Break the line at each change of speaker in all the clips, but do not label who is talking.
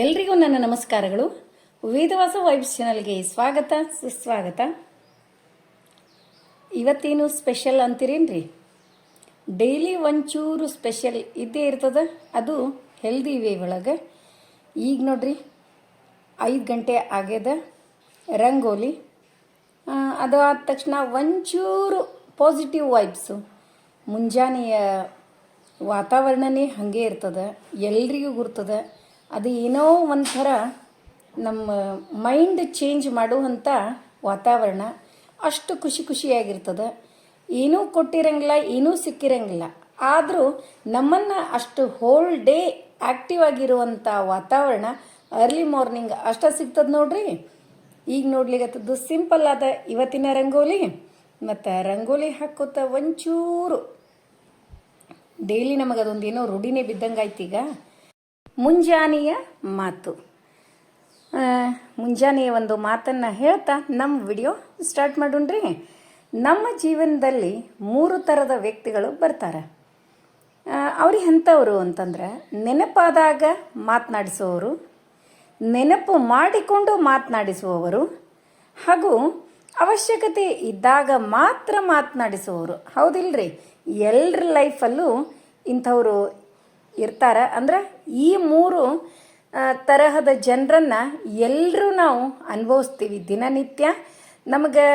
ಎಲ್ರಿಗೂ ನನ್ನ ನಮಸ್ಕಾರಗಳು. ವೇದವಾಸ ವೈಬ್ಸ್ ಚಾನಲ್ಗೆ ಸ್ವಾಗತ, ಸುಸ್ವಾಗತ. ಇವತ್ತೇನು ಸ್ಪೆಷಲ್ ಅಂತೀರೇನ್ರಿ? ಡೈಲಿ ಒಂಚೂರು ಸ್ಪೆಷಲ್ ಇದ್ದೇ ಇರ್ತದ, ಅದು ಹೆಲ್ದಿ ವೇ ಒಳಗೆ. ಈಗ ನೋಡ್ರಿ, ಐದು ಗಂಟೆ ಆಗ್ಯದ ರಂಗೋಲಿ. ಅದು ಆದ ತಕ್ಷಣ ಒಂಚೂರು ಪಾಸಿಟಿವ್ ವೈಬ್ಸು ಮುಂಜಾನೆಯ ವಾತಾವರಣನೇ ಹಾಗೆ ಇರ್ತದೆ, ಎಲ್ರಿಗೂ ಗುರ್ತದ. ಅದು ಏನೋ ಒಂಥರ ನಮ್ಮ ಮೈಂಡ್ ಚೇಂಜ್ ಮಾಡುವಂಥ ವಾತಾವರಣ. ಅಷ್ಟು ಖುಷಿ ಖುಷಿಯಾಗಿರ್ತದೆ. ಏನೂ ಕೊಟ್ಟಿರಂಗಿಲ್ಲ, ಏನೂ ಸಿಕ್ಕಿರಂಗಿಲ್ಲ. ಆದರೂ ನಮ್ಮನ್ನು ಅಷ್ಟು ಹೋಲ್ ಡೇ ಆ್ಯಕ್ಟಿವ್ ಆಗಿರುವಂಥ ವಾತಾವರಣ ಅರ್ಲಿ ಮಾರ್ನಿಂಗ್ ಅಷ್ಟ ಸಿಗ್ತದೆ ನೋಡ್ರಿ. ಈಗ ನೋಡ್ಲಿಕ್ಕತ್ತದ್ದು ಸಿಂಪಲ್ ಆದ ಇವತ್ತಿನ ರಂಗೋಲಿ ಮತ್ತು ರಂಗೋಲಿ ಹಾಕೋತ ಒಂಚೂರು. ಡೈಲಿ ನಮಗದೊಂದು ಏನೋ ರೂಢಿನೇ ಬಿದ್ದಂಗಾಯ್ತು ಈಗ ಮುಂಜಾನೆಯ ಮಾತು. ಮುಂಜಾನೆಯ ಒಂದು ಮಾತನ್ನು ಹೇಳ್ತಾ ನಮ್ಮ ವಿಡಿಯೋ ಸ್ಟಾರ್ಟ್ ಮಾಡೋಣ್ರಿ. ನಮ್ಮ ಜೀವನದಲ್ಲಿ ಮೂರು ಥರದ ವ್ಯಕ್ತಿಗಳು ಬರ್ತಾರೆ. ಅವ್ರಿಗೆ ಎಂಥವ್ರು ಅಂತಂದ್ರೆ ನೆನಪಾದಾಗ ಮಾತನಾಡಿಸುವವರು, ನೆನಪು ಮಾಡಿಕೊಂಡು ಮಾತನಾಡಿಸುವವರು, ಹಾಗೂ ಅವಶ್ಯಕತೆ ಇದ್ದಾಗ ಮಾತ್ರ ಮಾತನಾಡಿಸುವವರು. ಹೌದಿಲ್ರಿ? ಎಲ್ಲರ ಲೈಫಲ್ಲೂ ಇಂಥವರು ಇರ್ತಾರ. ಅಂದ್ರೆ ಈ ಮೂರು ತರಹದ ಜನರನ್ನು ಎಲ್ಲರೂ ನಾವು ಅನುಭವಿಸ್ತೀವಿ ದಿನನಿತ್ಯ. ನಮಗೆ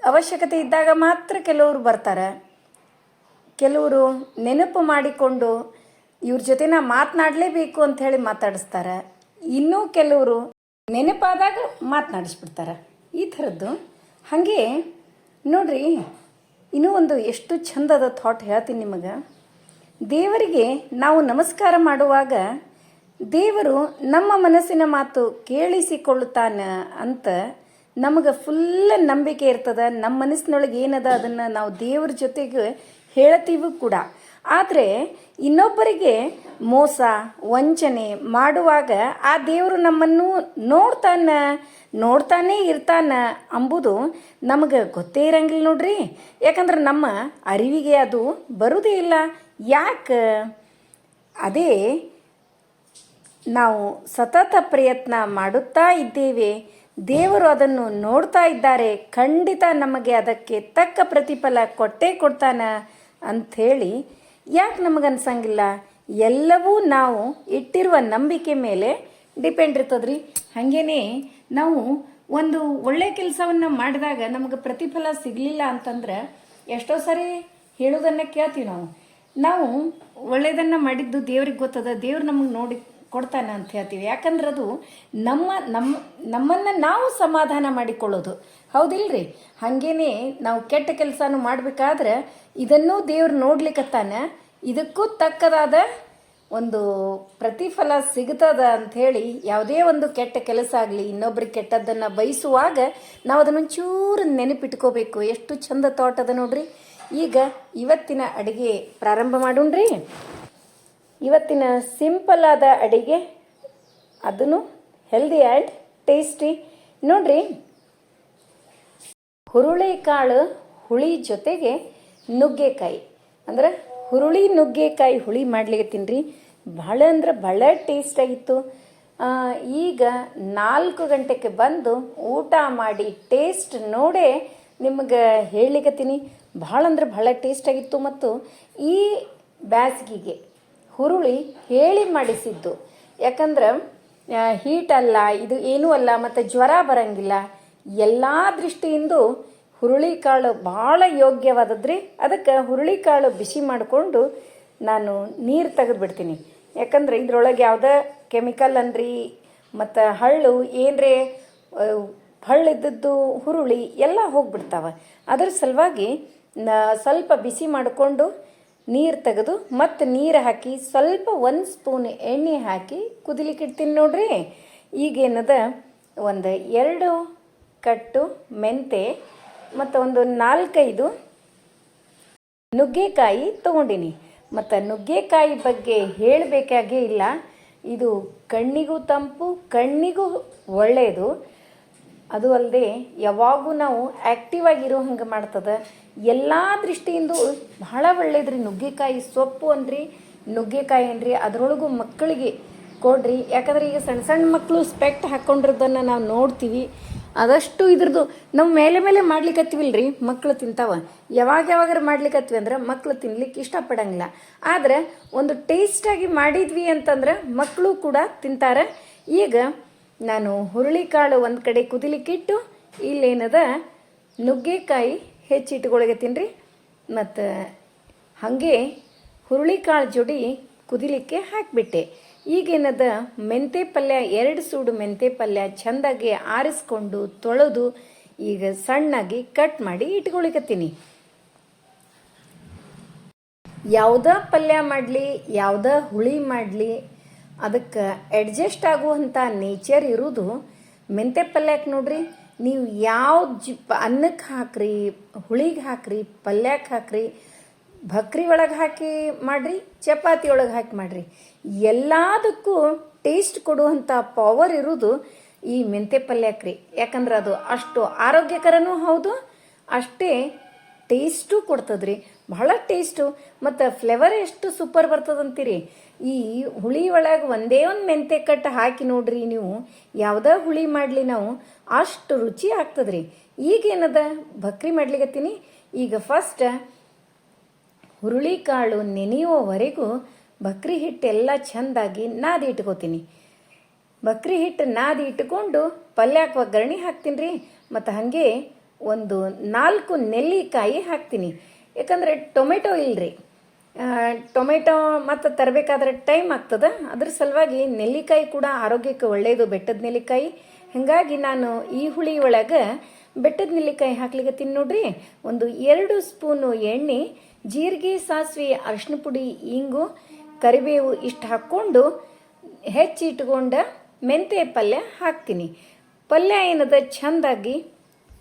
ಅವಶ್ಯಕತೆ ಇದ್ದಾಗ ಮಾತ್ರ ಕೆಲವರು ಬರ್ತಾರೆ. ಕೆಲವರು ನೆನಪು ಮಾಡಿಕೊಂಡು ಇವ್ರ ಜೊತೆ ನಾ ಮಾತನಾಡಲೇಬೇಕು ಅಂತ ಹೇಳಿ ಮಾತಾಡಿಸ್ತಾರೆ. ಇನ್ನೂ ಕೆಲವರು ನೆನಪಾದಾಗ ಮಾತನಾಡಿಸ್ಬಿಡ್ತಾರೆ. ಈ ಥರದ್ದು. ಹಾಗೆ ನೋಡ್ರಿ, ಇನ್ನೂ ಒಂದು ಎಷ್ಟು ಚಂದದ ಥಾಟ್ ಹೇಳ್ತೀನಿ ನಿಮಗೆ. ದೇವರಿಗೆ ನಾವು ನಮಸ್ಕಾರ ಮಾಡುವಾಗ ದೇವರು ನಮ್ಮ ಮನಸ್ಸಿನ ಮಾತು ಕೇಳಿಸಿಕೊಳ್ಳುತ್ತಾನ ಅಂತ ನಮಗೆ ಫುಲ್ ನಂಬಿಕೆ ಇರ್ತದ. ನಮ್ಮ ಮನಸ್ಸಿನೊಳಗೆ ಏನದ? ಅದನ್ನು ನಾವು ದೇವ್ರ ಜೊತೆಗೆ ಹೇಳ್ತೀವಿ ಕೂಡ. ಆದರೆ ಇನ್ನೊಬ್ಬರಿಗೆ ಮೋಸ, ವಂಚನೆ ಮಾಡುವಾಗ ಆ ದೇವರು ನಮ್ಮನ್ನು ನೋಡ್ತಾನ, ನೋಡ್ತಾನೇ ಇರ್ತಾನ ಅಂಬುದು ನಮಗೆ ಗೊತ್ತೇ ಇರಂಗಿಲ್ಲ ನೋಡ್ರಿ. ಯಾಕಂದ್ರೆ ನಮ್ಮ ಅರಿವಿಗೆ ಅದು ಬರುವುದೇ ಇಲ್ಲ. ಯಾಕೆ, ಅದೇ ನಾವು ಸತತ ಪ್ರಯತ್ನ ಮಾಡುತ್ತಾ ಇದ್ದೇವೆ. ದೇವರು ಅದನ್ನು ನೋಡ್ತಾ ಇದ್ದಾರೆ. ಖಂಡಿತ ನಮಗೆ ಅದಕ್ಕೆ ತಕ್ಕ ಪ್ರತಿಫಲ ಕೊಟ್ಟೇ ಕೊಡ್ತಾನ ಅಂಥೇಳಿ ಯಾಕೆ ನಮಗನ್ಸಂಗಿಲ್ಲ? ಎಲ್ಲವೂ ನಾವು ಇಟ್ಟಿರುವ ನಂಬಿಕೆ ಮೇಲೆ ಡಿಪೆಂಡ್ ಇರ್ತದ್ರಿ. ಹಾಗೇನೆ ನಾವು ಒಂದು ಒಳ್ಳೆ ಕೆಲಸವನ್ನು ಮಾಡಿದಾಗ ನಮಗೆ ಪ್ರತಿಫಲ ಸಿಗಲಿಲ್ಲ ಅಂತಂದ್ರೆ ಎಷ್ಟೋ ಸಾರಿ ಹೇಳೋದನ್ನು ಕೇಳ್ತೀವಿ ನಾವು. ನಾವು ಒಳ್ಳೆಯದನ್ನು ಮಾಡಿದ್ದು ದೇವ್ರಿಗೆ ಗೊತ್ತದ, ದೇವ್ರು ನಮಗೆ ನೋಡಿ ಕೊಡ್ತಾನೆ ಅಂತ ಹೇಳ್ತೀವಿ. ಯಾಕಂದ್ರೆ ಅದು ನಮ್ಮ ನಮ್ಮ ನಮ್ಮನ್ನು ನಾವು ಸಮಾಧಾನ ಮಾಡಿಕೊಳ್ಳೋದು. ಹೌದಿಲ್ರಿ? ಹಾಗೇನೆ ನಾವು ಕೆಟ್ಟ ಕೆಲಸನೂ ಮಾಡಬೇಕಾದ್ರೆ ಇದನ್ನೂ ದೇವ್ರು ನೋಡ್ಲಿಕ್ಕತ್ತಾನೆ ಇದಕ್ಕೂ ತಕ್ಕದಾದ ಒಂದು ಪ್ರತಿಫಲ ಸಿಗ್ತದ ಅಂಥೇಳಿ ಯಾವುದೇ ಒಂದು ಕೆಟ್ಟ ಕೆಲಸ ಆಗಲಿ ಇನ್ನೊಬ್ರಿಗೆ ಕೆಟ್ಟದ್ದನ್ನು ಬಯಸುವಾಗ ನಾವು ಅದನ್ನೊಂಚೂರು ನೆನಪಿಟ್ಕೋಬೇಕು. ಎಷ್ಟು ಚಂದ ತೋಟದ ನೋಡ್ರಿ? ಈಗ ಇವತ್ತಿನ ಅಡುಗೆ ಪ್ರಾರಂಭ ಮಾಡೋಣ್ರಿ. ಇವತ್ತಿನ ಸಿಂಪಲ್ ಆದ ಅಡುಗೆ, ಅದನ್ನು ಹೆಲ್ದಿ ಆ್ಯಂಡ್ ಟೇಸ್ಟಿ ನೋಡ್ರಿ. ಹುರುಳಿಕಾಳು ಹುಳಿ ಜೊತೆಗೆ ನುಗ್ಗೆಕಾಯಿ. ಅಂದ್ರೆ ಹುರುಳಿ ನುಗ್ಗೆಕಾಯಿ ಹುಳಿ ಮಾಡ್ಲಿಕ್ಕೆ ತಿನ್ರಿ. ಭಾಳ ಅಂದ್ರೆ ಭಾಳ ಟೇಸ್ಟ್ ಆಗಿತ್ತು. ಈಗ ನಾಲ್ಕು ಗಂಟೆಗೆ ಬಂದು ಊಟ ಮಾಡಿ ಟೇಸ್ಟ್ ನೋಡೇ ನಿಮಗೆ ಹೇಳಲಿಕತ್ತೀನಿ. ಭಾಳ ಅಂದ್ರೆ ಭಾಳ ಟೇಸ್ಟ್ ಆಗಿತ್ತು ಮತ್ತು ಈ ಬ್ಯಾಸ್ಗಿಗೆ ಹುರುಳಿ ಹೇಳಿ ಮಾಡಿಸಿದ್ದು. ಯಾಕಂದ್ರೆ ಹೀಟ್ ಅಲ್ಲ, ಇದು ಏನೂ ಅಲ್ಲ, ಮತ್ತು ಜ್ವರ ಬರಂಗಿಲ್ಲ. ಎಲ್ಲ ದೃಷ್ಟಿಯಿಂದ ಹುರುಳಿಕಾಳು ಭಾಳ ಯೋಗ್ಯವಾದದ್ರಿ. ಅದಕ್ಕೆ ಹುರುಳಿಕಾಳು ಬಿಸಿ ಮಾಡಿಕೊಂಡು ನಾನು ನೀರು ತೆಗೆದು ಬಿಡ್ತೀನಿ ಯಾಕಂದ್ರೆ ಇದ್ರೊಳಗೆ ಯಾವುದೇ ಕೆಮಿಕಲ್ ಅಂದ್ರಿ ಮತ್ತು ಹಳ್ಳು, ಏನರೇ ಹಳ್ಳಿದ್ದದ್ದು ಹುರುಳಿ ಎಲ್ಲ ಹೋಗ್ಬಿಡ್ತಾವೆ. ಅದ್ರ ಸಲುವಾಗಿ ನ ಸ್ವಲ್ಪ ಬಿಸಿ ಮಾಡಿಕೊಂಡು ನೀರು ತೆಗೆದು ಮತ್ತು ನೀರು ಹಾಕಿ ಸ್ವಲ್ಪ ಒಂದು ಸ್ಪೂನ್ ಎಣ್ಣೆ ಹಾಕಿ ಕುದಿಲಿಕ್ಕೆ ಇಡ್ತೀನಿ ನೋಡ್ರಿ. ಈಗೇನದ ಒಂದು ಎರಡು ಕಟ್ಟು ಮೆಂತೆ ಮತ್ತು ಒಂದು ನಾಲ್ಕೈದು ನುಗ್ಗೆಕಾಯಿ ತೊಗೊಂಡಿನಿ. ಮತ್ತು ನುಗ್ಗೆಕಾಯಿ ಬಗ್ಗೆ ಹೇಳಬೇಕಾಗೇ ಇಲ್ಲ. ಇದು ಕಣ್ಣಿಗೂ ತಂಪು, ಕಣ್ಣಿಗೂ ಒಳ್ಳೆಯದು ಅದು ಅಲ್ಲದೆ ಯಾವಾಗೂ ನಾವು ಆ್ಯಕ್ಟಿವ್ ಆಗಿರೋ ಹಂಗೆ ಮಾಡ್ತದೆ. ಎಲ್ಲ ದೃಷ್ಟಿಯಿಂದ ಬಹಳ ಒಳ್ಳೇದ್ರಿ. ನುಗ್ಗೆಕಾಯಿ ಸೊಪ್ಪು ಅಂದ್ರಿ ನುಗ್ಗೆಕಾಯಿ ಅನ್ರಿ, ಅದರೊಳಗೂ ಮಕ್ಕಳಿಗೆ ಕೊಡ್ರಿ. ಯಾಕಂದ್ರೆ ಈಗ ಸಣ್ಣ ಸಣ್ಣ ಮಕ್ಕಳು ಸ್ಪೆಕ್ಟ್ ಹಾಕ್ಕೊಂಡಿರೋದನ್ನು ನಾವು ನೋಡ್ತೀವಿ. ಆದಷ್ಟು ಇದ್ರದ್ದು ನಾವು ಮೇಲೆ ಮೇಲೆ ಮಾಡ್ಲಿಕ್ಕತ್ತೀವಿಲ್ರಿ ಮಕ್ಕಳು ತಿಂತಾವ. ಯಾವಾಗ ಯಾವಾಗಾರ ಮಾಡ್ಲಿಕ್ಕತ್ವಿ ಅಂದ್ರೆ ಮಕ್ಕಳು ತಿನ್ಲಿಕ್ಕೆ ಇಷ್ಟಪಡಂಗಿಲ್ಲ. ಆದ್ರೆ ಒಂದು ಟೇಸ್ಟಾಗಿ ಮಾಡಿದ್ವಿ ಅಂತಂದ್ರೆ ಮಕ್ಕಳು ಕೂಡ ತಿಂತಾರೆ. ಈಗ ನಾನು ಹುರುಳಿಕಾಳು ಒಂದು ಕಡೆ ಕುದಿಲಿಕ್ಕಿಟ್ಟು ಇಲ್ಲೇನದ ನುಗ್ಗೆಕಾಯಿ ಹೆಚ್ಚಿಟ್ಕೊಳಗತ್ತೀನಿ ರೀ ಮತ್ತು ಹಾಗೆ ಹುರುಳಿಕಾಳು ಜೋಡಿ ಕುದಿಲಿಕ್ಕೆ ಹಾಕಿಬಿಟ್ಟೆ. ಈಗೇನದ ಮೆಂತೆ ಪಲ್ಯ, ಎರಡು ಸೂಡು ಮೆಂತೆ ಪಲ್ಯ ಚೆಂದಾಗಿ ಆರಿಸ್ಕೊಂಡು ತೊಳೆದು ಈಗ ಸಣ್ಣಾಗಿ ಕಟ್ ಮಾಡಿ ಇಟ್ಕೊಳಿಕತ್ತೀನಿ ಯಾವುದ ಪಲ್ಯ ಮಾಡಲಿ, ಯಾವುದ ಹುಳಿ ಮಾಡಲಿ ಅದಕ್ಕೆ ಅಡ್ಜಸ್ಟ್ ಆಗುವಂಥ ನೇಚರ್ ಇರೋದು ಮೆಂತೆ ಪಲ್ಯಕ್ಕೆ ನೋಡ್ರಿ? ನೀವು ಯಾವ ಜಿ ಅನ್ನಕ್ಕೆ ಹಾಕ್ರಿ, ಹುಳಿಗೆ ಹಾಕ್ರಿ ಪಲ್ಯಕ್ಕೆ ಹಾಕ್ರಿ, ಭಕ್ರಿ ಒಳಗೆ ಹಾಕಿ ಮಾಡಿರಿ, ಚಪಾತಿ ಒಳಗೆ ಹಾಕಿ ಮಾಡಿರಿ. ಎಲ್ಲದಕ್ಕೂ ಟೇಸ್ಟ್ ಕೊಡುವಂಥ ಪವರ್ ಇರೋದು ಈ ಮೆಂತೆ ಪಲ್ಯಕ್ಕೆ ರೀ. ಯಾಕಂದ್ರೆ ಅದು ಅಷ್ಟು ಆರೋಗ್ಯಕರನೂ ಹೌದು, ಅಷ್ಟೇ ಟೇಸ್ಟು ಕೊಡ್ತದ್ರಿ. ಬಹಳ ಟೇಸ್ಟು. ಮತ್ತು ಫ್ಲೇವರ್ ಎಷ್ಟು ಸೂಪರ್ ಬರ್ತದಂತೀರಿ? ಈ ಹುಳಿ ಒಳಗೆ ಒಂದೇ ಒಂದು ಮೆಂತೆ ಕಟ್ಟು ಹಾಕಿ ನೋಡ್ರಿ ನೀವು. ಯಾವುದೇ ಹುಳಿ ಮಾಡಲಿ ನಾವು, ಅಷ್ಟು ರುಚಿ ಆಗ್ತದ್ರಿ. ಈಗೇನದ ಬಕ್ರಿ ಮಾಡ್ಲಿಕತ್ತೀನಿ. ಈಗ ಫಸ್ಟ್ ಹುರುಳಿಕಾಳು ನೆನೆಯುವವರೆಗೂ ಬಕ್ರಿ ಹಿಟ್ಟೆಲ್ಲ ಚೆಂದಾಗಿ ನಾದಿ ಇಟ್ಕೋತೀನಿ. ಬಕ್ರಿ ಹಿಟ್ಟು ನಾದಿ ಇಟ್ಕೊಂಡು ಪಲ್ಯಕ್ಕೆ ಒಗ್ಗರಣೆ ಹಾಕ್ತೀನಿ ರೀ. ಮತ್ತು ಹಾಗೆ ಒಂದು ನಾಲ್ಕು ನೆಲ್ಲಿಕಾಯಿ ಹಾಕ್ತೀನಿ. ಯಾಕಂದರೆ ಟೊಮೆಟೊ ಇಲ್ರಿ. ಟೊಮೆಟೊ ಮತ್ತು ತರಬೇಕಾದ್ರೆ ಟೈಮ್ ಆಗ್ತದೆ. ಅದ್ರ ಸಲುವಾಗಿ ನೆಲ್ಲಿಕಾಯಿ ಕೂಡ ಆರೋಗ್ಯಕ್ಕೆ ಒಳ್ಳೆಯದು ಬೆಟ್ಟದ ನೆಲ್ಲಿಕಾಯಿ. ಹಾಗಾಗಿ ನಾನು ಈ ಹುಳಿ ಒಳಗೆ ಬೆಟ್ಟದ ನೆಲ್ಲಿಕಾಯಿ ಹಾಕ್ಲಿಕ್ಕೆ ತಿನ್ ನೋಡ್ರಿ. ಒಂದು ಎರಡು ಸ್ಪೂನು ಎಣ್ಣೆ, ಜೀರಿಗೆ, ಸಾಸಿವೆ ಅರಿಶಿನ ಪುಡಿ, ಇಂಗು, ಕರಿಬೇವು ಇಷ್ಟು ಹಾಕ್ಕೊಂಡು ಹೆಚ್ಚಿಟ್ಕೊಂಡ ಮೆಂತೆ ಪಲ್ಯ ಹಾಕ್ತೀನಿ. ಪಲ್ಯ ಏನದ? ಚೆಂದಾಗಿ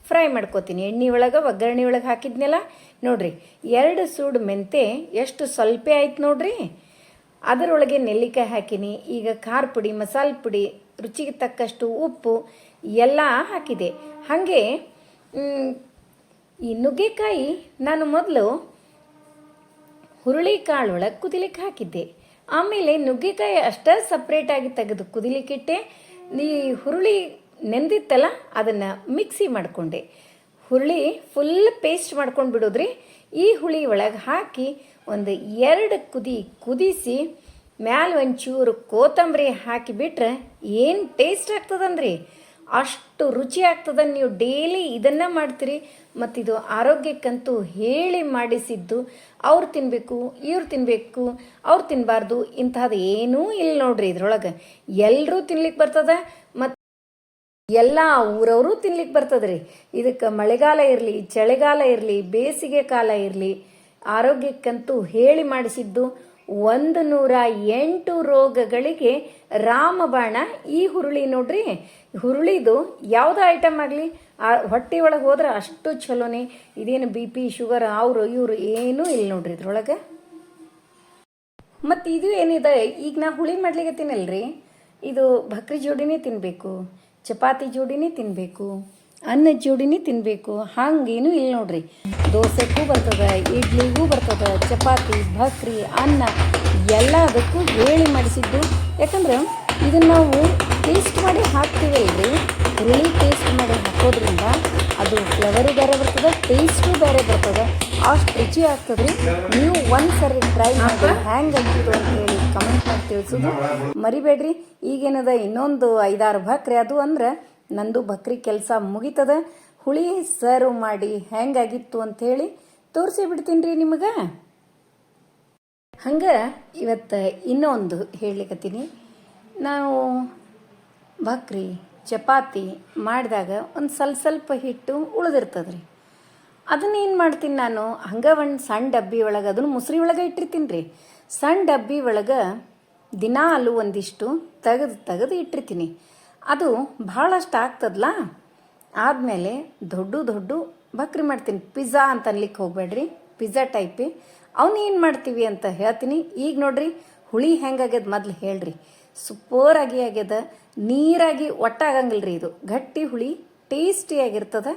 ಫ್ರೈ ಮಾಡ್ಕೋತೀನಿ. ಎಣ್ಣೆ ಒಳಗೆ, ಒಗ್ಗರಣೆ ಒಳಗೆ ಹಾಕಿದ್ನಲ್ಲ, ನೋಡ್ರಿ, ಎರಡು ಸೂಡು ಮೆಂತೆ, ಎಷ್ಟು ಸ್ವಲ್ಪ ಆಯ್ತು ನೋಡ್ರಿ. ಅದರೊಳಗೆ ನೆಲ್ಲಿಕಾಯಿ ಹಾಕಿನಿ. ಈಗ ಖಾರ ಪುಡಿ, ಮಸಾಲೆ ಪುಡಿ, ರುಚಿಗೆ ತಕ್ಕಷ್ಟು ಉಪ್ಪು, ಎಲ್ಲ ಹಾಕಿದೆ. ಹಾಗೆ ಈ ನುಗ್ಗೆಕಾಯಿ ನಾನು ಮೊದಲು ಹುರುಳಿ ಕಾಳು ಒಳಗೆ ಕುದಿಲಿಕ್ಕೆ ಹಾಕಿದ್ದೆ. ಆಮೇಲೆ ನುಗ್ಗೆಕಾಯಿ ಅಷ್ಟೇ ಸಪ್ರೇಟಾಗಿ ತೆಗೆದು ಕುದಿಲಿಕ್ಕಿಟ್ಟೆ ಈ ಹುರುಳಿ ನೆಂದಿತ್ತಲ್ಲ, ಅದನ್ನು ಮಿಕ್ಸಿ ಮಾಡಿಕೊಂಡೆ. ಹುರುಳಿ ಫುಲ್ ಪೇಸ್ಟ್ ಮಾಡ್ಕೊಂಡು ಬಿಡೋದ್ರಿ. ಈ ಹುಳಿ ಒಳಗೆ ಹಾಕಿ ಒಂದು ಎರಡು ಕುದಿ ಕುದಿಸಿ ಮ್ಯಾಲ ಒಂಚೂರು ಕೋತಂಬರಿ ಹಾಕಿಬಿಟ್ರೆ ಏನು ಟೇಸ್ಟ್ ಆಗ್ತದಂದ್ರಿ? ಅಷ್ಟು ರುಚಿ ಆಗ್ತದ ನೀವು ಡೈಲಿ ಇದನ್ನ ಮಾಡ್ತೀರಿ. ಮತ್ತಿದು ಆರೋಗ್ಯಕ್ಕಂತೂ ಹೇಳಿ ಮಾಡಿಸಿದ್ದು ಅವ್ರು ತಿನ್ನಬೇಕು ಇವ್ರು ತಿನ್ನಬೇಕು ಅವ್ರು ತಿನ್ನಬಾರ್ದು ಇಂತಹದ್ದು ಏನೂ ಇಲ್ಲ ನೋಡ್ರಿ ಇದ್ರೊಳಗೆ. ಎಲ್ಲರೂ ತಿನ್ಲಿಕ್ಕೆ ಬರ್ತದ ಎಲ್ಲ ಊರವರು ತಿನ್ಲಿಕ್ಕೆ ಬರ್ತದ್ರಿ. ಇದಕ್ಕೆ ಮಳೆಗಾಲ ಇರಲಿ, ಚಳಿಗಾಲ ಇರಲಿ, ಬೇಸಿಗೆ ಕಾಲ ಇರಲಿ ಆರೋಗ್ಯಕ್ಕಂತೂ ಹೇಳಿ ಮಾಡಿಸಿದ್ದು ಒಂದು ನೂರ ಎಂಟು ರೋಗಗಳಿಗೆ ರಾಮಬಾಣ ಈ ಹುರುಳಿ ನೋಡ್ರಿ. ಹುರುಳಿದು ಯಾವುದೇ ಐಟಮ್ ಆಗಲಿ? ಆ ಹೊಟ್ಟೆ ಒಳಗೆ ಹೋದ್ರೆ ಅಷ್ಟು ಚಲೋನೆ ಇದೇನು ಬಿ ಪಿ ಶುಗರ್ ಅವರು, ಇವರು ಏನೂ ಇಲ್ಲ ನೋಡ್ರಿ ಇದ್ರೊಳಗೆ. ಮತ್ತು ಇದು ಏನಿದೆ? ಈಗ ನಾ ಹುಳಿ ಮಾಡ್ಲಿಕ್ಕೆ ತಿನ್ನಲ್ರಿ. ಇದು ಭಕ್ರಿ ಜೋಡಿನೇ ತಿನ್ನಬೇಕು ಚಪಾತಿ ಜೋಡಿನೇ ತಿನ್ನಬೇಕು ಅನ್ನದ ಜೋಡಿನೇ ತಿನ್ನಬೇಕು ಹಾಗೇನೂ ಇಲ್ಲ ನೋಡ್ರಿ. ದೋಸೆಗೂ ಬರ್ತದೆ ಇಡ್ಲಿಗೂ ಬರ್ತದೆ, ಚಪಾತಿ, ಭಕ್ರಿ, ಅನ್ನ, ಎಲ್ಲದಕ್ಕೂ ಹೇಳಿ ಮಾಡಿಸಿದ್ದು. ಯಾಕಂದ್ರೆ ಇದನ್ನು ನಾವು ಟೇಸ್ಟ್ ಮಾಡಿ ಹಾಕ್ತೀವಿ ಇಲ್ಲಿ ಹುರುಳಿ ಟೇಸ್ಟ್ ಮಾಡಿ ಹಾಕೋದ್ರಿಂದ ಅದು ಫ್ಲೇವರು ಬೇರೆ ಬರ್ತದೆ ಟೇಸ್ಟು ಬೇರೆ ಬರ್ತದೆ. ಅಷ್ಟು ರುಚಿ ಆಗ್ತದೆ ರೀ ನೀವು ಒಂದು ಸರಿ ಟ್ರೈ ಮಾಡಿ ಹ್ಯಾಂಗೆ ಆಗಿತ್ತು ಅಂತ ಹೇಳಿ ಕಮೆಂಟ್ ಮಾಡಿ ತಿಳಿಸೋದು ಮರಿಬೇಡ್ರಿ ಈಗೇನದ ಇನ್ನೊಂದು ಐದಾರು ಭಕ್ರಿ ಅದು ಅಂದ್ರೆ ನಂದು ಭಕ್ರಿ ಕೆಲಸ ಮುಗಿತದ. ಹುಳಿ ಸರ್ವ್ ಮಾಡಿ ಹೆಂಗಾಗಿತ್ತು ಹೇಳಿ ತೋರಿಸಿ ಬಿಡ್ತೀನಿ ರೀ ನಿಮಗೆ. ಹಂಗೆ ಇವತ್ತು ಇನ್ನೊಂದು ಹೇಳಲಿಕ್ಕತ್ತೀನಿ ನಾವು ಭಕ್ರಿ ಚಪಾತಿ ಮಾಡಿದಾಗ ಒಂದು ಸ್ವಲ್ಪ ಸ್ವಲ್ಪ ಹಿಟ್ಟು ಉಳಿದಿರ್ತದೆ ರೀ ಅದನ್ನ ಏನು ಮಾಡ್ತೀನಿ ನಾನು? ಹಂಗೆ ಒಂದು ಸಣ್ಣ ಡಬ್ಬಿ ಒಳಗೆ ಅದನ್ನು ಮುಸ್ರಿ ಒಳಗೆ ಇಟ್ಟಿರ್ತೀನಿ ರೀ. ಸಣ್ಣ ಡಬ್ಬಿ ಒಳಗೆ ಅಲ್ಲು ಒಂದಿಷ್ಟು ತೆಗೆದು ತೆಗೆದು ಇಟ್ಟಿರ್ತೀನಿ. ಅದು ಭಾಳಷ್ಟು ಆಗ್ತದಲ್ಲ ಆದಮೇಲೆ ದೊಡ್ಡ ದೊಡ್ಡ ಬಕ್ರಿ ಮಾಡ್ತೀನಿ. ಪಿಜ್ಜಾ ಅಂತ ಅನ್ಲಿಕ್ಕೆ ಹೋಗಬೇಡ್ರಿ. ಪಿಜ್ಜಾ ಟೈಪಿ. ಅವನು ಏನು ಮಾಡ್ತೀವಿ ಅಂತ ಹೇಳ್ತೀನಿ. ಈಗ ನೋಡ್ರಿ, ಹುಳಿ ಹೆಂಗಾಗ್ಯದ ಮೊದ್ಲು ಹೇಳ್ರಿ. ಸೂಪರಾಗಿ ಆಗ್ಯದ. ನೀರಾಗಿ ಒಟ್ಟಾಗಂಗಿಲ್ಲ ರೀ ಇದು. ಗಟ್ಟಿ ಹುಳಿ ಟೇಸ್ಟಿಯಾಗಿರ್ತದ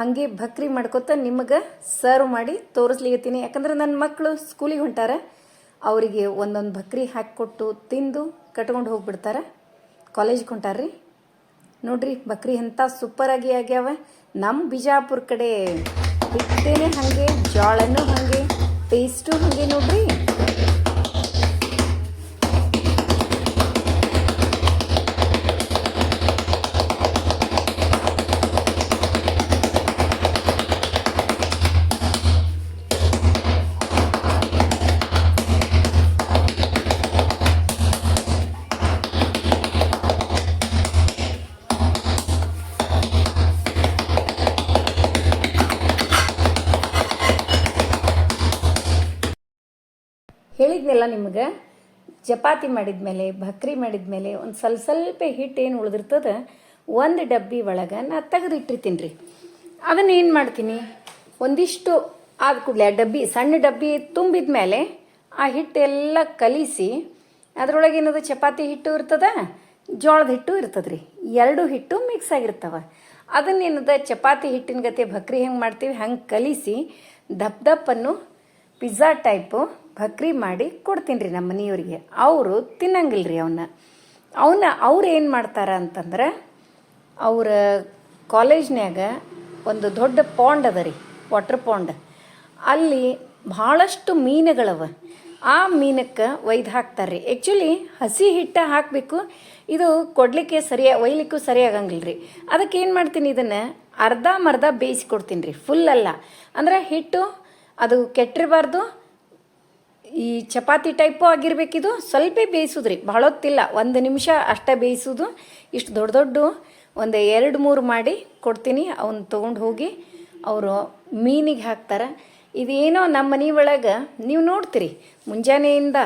ಹಾಗೆ ಭಕ್ರಿ ಮಾಡ್ಕೊತ ನಿಮಗೆ ಸರ್ವ್ ಮಾಡಿ ತೋರಿಸ್ಲಿಕತ್ತೀನಿ. ಯಾಕಂದ್ರೆ ನನ್ನ ಮಕ್ಕಳು ಸ್ಕೂಲಿಗೆ ಹೊಂಟಾರ, ಅವರಿಗೆ ಒಂದೊಂದು ಬಕ್ರಿ ಹಾಕಿಕೊಟ್ಟು ತಿಂದು ಕಟ್ಕೊಂಡು ಹೋಗ್ಬಿಡ್ತಾರೆ. ಕಾಲೇಜ್ಗೆ ಹೊಂಟಾರ್ರಿ. ನೋಡ್ರಿ ಬಕ್ರಿ ಎಂಥ ಸೂಪರಾಗಿ ಆಗ್ಯಾವ. ನಮ್ಮ ಬಿಜಾಪುರ ಕಡೆ ಬಿತ್ತೇನೆ ಹಾಗೆ, ಜೋಳನೂ ಹಾಗೆ ಟೇಸ್ಟು ಹಾಗೆ ನೋಡ್ರಿ. ಹೇಳಿದ್ನಲ್ಲ ನಿಮ್ಗೆ? ಚಪಾತಿ ಮಾಡಿದ್ಮೇಲೆ, ಭಕ್ರಿ ಮಾಡಿದ್ಮೇಲೆ ಒಂದು ಸ್ವಲ್ಪ ಸ್ವಲ್ಪ ಹಿಟ್ಟು ಏನು ಉಳಿದಿರ್ತದ, ಒಂದು ಡಬ್ಬಿ ಒಳಗೆ ನಾ ತೆಗೆದಿಟ್ಟಿರ್ತೀನಿ ರೀ ಅದನ್ನು ಏನು ಮಾಡ್ತೀನಿ? ಒಂದಿಷ್ಟು ಆದ ಕೂಡಲೇ ಆ ಡಬ್ಬಿ, ಸಣ್ಣ ಡಬ್ಬಿ ತುಂಬಿದ ಮೇಲೆ ಆ ಹಿಟ್ಟೆಲ್ಲ ಕಲಿಸಿ, ಅದರೊಳಗೆ ಏನದು ಚಪಾತಿ ಹಿಟ್ಟು ಇರ್ತದೆ, ಜೋಳದ ಹಿಟ್ಟು ಇರ್ತದೆ ರೀ ಎರಡು ಹಿಟ್ಟು ಮಿಕ್ಸ್ ಆಗಿರ್ತವೆ. ಅದನ್ನೇನದ ಚಪಾತಿ ಹಿಟ್ಟಿನ ಗತೆ ಭಕ್ರಿ ಹೆಂಗೆ ಮಾಡ್ತೀವಿ ಹಂಗೆ ಕಲಿಸಿ ದಪ್ಪ ದಪ್ಪನ್ನು ಪಿಜ್ಜಾ ಟೈಪು ಭಕ್ರಿ ಮಾಡಿ ಕೊಡ್ತೀನಿ ರೀ ನಮ್ಮ ಮನೆಯವ್ರಿಗೆ. ಅವರು ತಿನ್ನಂಗಿಲ್ಲ ರೀ ಅವನ್ನ ಅವನ್ನ ಅವ್ರು ಏನು ಮಾಡ್ತಾರ ಅಂತಂದ್ರೆ ಅವ್ರ ಕಾಲೇಜ್ನ್ಯಾಗ ಒಂದು ದೊಡ್ಡ ಪಾಂಡ್ ಅದ ರೀ ವಾಟರ್ ಪಾಂಡ್ ಅಲ್ಲಿ ಭಾಳಷ್ಟು ಮೀನುಗಳವ. ಆ ಮೀನಕ್ಕೆ ಒಯ್ದು ಹಾಕ್ತಾರೆ ರೀ ಆ್ಯಕ್ಚುಲಿ ಹಸಿ ಹಿಟ್ಟ ಹಾಕಬೇಕು. ಇದು ಕೊಡಲಿಕ್ಕೆ ಸರಿಯ ಒಯ್ಲಿಕ್ಕೂ ಸರಿ ಆಗಂಗಿಲ್ಲ ರೀ ಅದಕ್ಕೆ ಏನು ಮಾಡ್ತೀನಿ ಇದನ್ನು ಅರ್ಧ ಮರ್ಧ ಬೇಯಿಸಿ ಕೊಡ್ತೀನಿ ರೀ ಫುಲ್ ಅಲ್ಲ. ಅಂದ್ರೆ ಹಿಟ್ಟು ಅದು ಕೆಟ್ಟಿರಬಾರ್ದು ಈ ಚಪಾತಿ ಟೈಪು ಆಗಿರ್ಬೇಕಿದು, ಸ್ವಲ್ಪ ಬೇಯಿಸೋದ್ರಿ. ಭಾಳ ಹೊತ್ತಿಲ್ಲ ಒಂದು ನಿಮಿಷ ಅಷ್ಟೇ ಬೇಯಿಸೋದು. ಇಷ್ಟು ದೊಡ್ಡ ದೊಡ್ಡ ಒಂದು ಎರಡು ಮೂರು ಮಾಡಿ ಕೊಡ್ತೀನಿ. ಅವನ್ನ ತೊಗೊಂಡು ಹೋಗಿ ಅವರು ಮೀನಿಗೆ ಹಾಕ್ತಾರೆ. ಇದೇನೋ ನಮ್ಮ ಮನೆ ಒಳಗೆ ನೀವು ನೋಡ್ತೀರಿ, ಮುಂಜಾನೆಯಿಂದ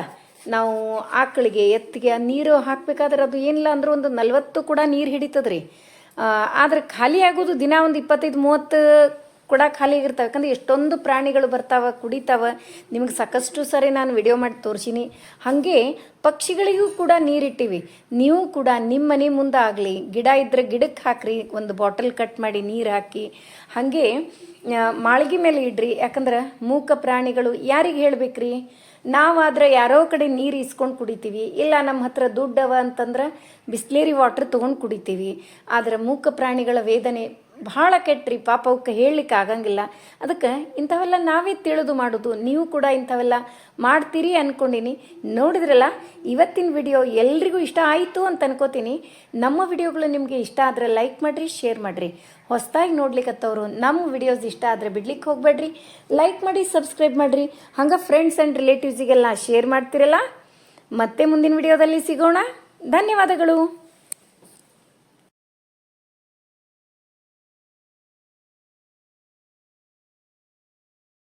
ನಾವು ಆಕಳಿಗೆ ಎತ್ತಿಗೆ ನೀರು ಹಾಕಬೇಕಾದ್ರೆ ಅದು ಏನಿಲ್ಲ ಅಂದ್ರೆ ಒಂದು ನಲ್ವತ್ತು ಕೂಡ ನೀರು ಹಿಡಿತದ್ರಿ. ಆದ್ರೆ ಖಾಲಿ ಆಗೋದು ದಿನ ಒಂದು ಇಪ್ಪತ್ತೈದು ಮೂವತ್ತು ಕೂಡ ಖಾಲಿ ಆಗಿರ್ತಾವೆ. ಯಾಕಂದ್ರೆ ಎಷ್ಟೊಂದು ಪ್ರಾಣಿಗಳು ಬರ್ತಾವೆ, ಕುಡಿತಾವೆ. ನಿಮಗೆ ಸಾಕಷ್ಟು ಸರಿ ನಾನು ವಿಡಿಯೋ ಮಾಡಿ ತೋರಿಸೀನಿ. ಹಾಗೆ ಪಕ್ಷಿಗಳಿಗೂ ಕೂಡ ನೀರಿಟ್ಟಿವಿ. ನೀವು ಕೂಡ ನಿಮ್ಮ ಮನೆ ಮುಂದೆ ಆಗಲಿ, ಗಿಡ ಇದ್ದರೆ ಗಿಡಕ್ಕೆ ಹಾಕ್ರಿ, ಒಂದು ಬಾಟಲ್ ಕಟ್ ಮಾಡಿ ನೀರು ಹಾಕಿ. ಹಾಗೆ ಮಾಳಿಗೆ ಮೇಲೆ ಇಡ್ರಿ. ಯಾಕಂದ್ರೆ ಮೂಕ ಪ್ರಾಣಿಗಳು ಯಾರಿಗೆ ಹೇಳ್ಬೇಕ್ರಿ? ನಾವಾದ್ರೆ ಯಾರೋ ಕಡೆ ನೀರು ಇಸ್ಕೊಂಡು ಕುಡಿತೀವಿ. ಇಲ್ಲ ನಮ್ಮ ಹತ್ರ ದುಡ್ಡವ ಅಂತಂದ್ರೆ ಬಿಸ್ಲೇರಿ ವಾಟ್ರ್ ತೊಗೊಂಡು ಕುಡಿತೀವಿ. ಆದ್ರೆ ಮೂಕ ಪ್ರಾಣಿಗಳ ವೇದನೆ ಭಾಳ ಕೆಟ್ಟ್ರಿ ಪಾಪ ಅವಕ್ಕೆ ಹೇಳಲಿಕ್ಕೆ ಆಗಂಗಿಲ್ಲ. ಅದಕ್ಕೆ ಇಂಥವೆಲ್ಲ ನಾವೇ ತಿಳಿದು ಮಾಡೋದು. ನೀವು ಕೂಡ ಇಂಥವೆಲ್ಲ ಮಾಡ್ತೀರಿ ಅಂದ್ಕೊಂಡಿನಿ ನೋಡಿದ್ರಲ್ಲ, ಇವತ್ತಿನ ವಿಡಿಯೋ ಎಲ್ರಿಗೂ ಇಷ್ಟ ಆಯಿತು ಅಂತ ಅನ್ಕೋತೀನಿ. ನಮ್ಮ ವಿಡಿಯೋಗಳು ನಿಮಗೆ ಇಷ್ಟ ಆದರೆ ಲೈಕ್ ಮಾಡಿರಿ, ಶೇರ್ ಮಾಡಿರಿ. ಹೊಸದಾಗಿ ನೋಡ್ಲಿಕ್ಕತ್ತವರು ನಮ್ಮ ವಿಡಿಯೋಸ್ ಇಷ್ಟ ಆದರೆ ಬಿಡ್ಲಿಕ್ಕೆ ಹೋಗಬೇಡ್ರಿ. ಲೈಕ್ ಮಾಡಿ, ಸಬ್ಸ್ಕ್ರೈಬ್ ಮಾಡಿರಿ. ಹಂಗೆ ಫ್ರೆಂಡ್ಸ್ ಆ್ಯಂಡ್ ರಿಲೇಟಿವ್ಸಿಗೆಲ್ಲ ಶೇರ್ ಮಾಡ್ತಿರಲ್ಲ. ಮತ್ತೆ ಮುಂದಿನ ವಿಡಿಯೋದಲ್ಲಿ ಸಿಗೋಣ. ಧನ್ಯವಾದಗಳು.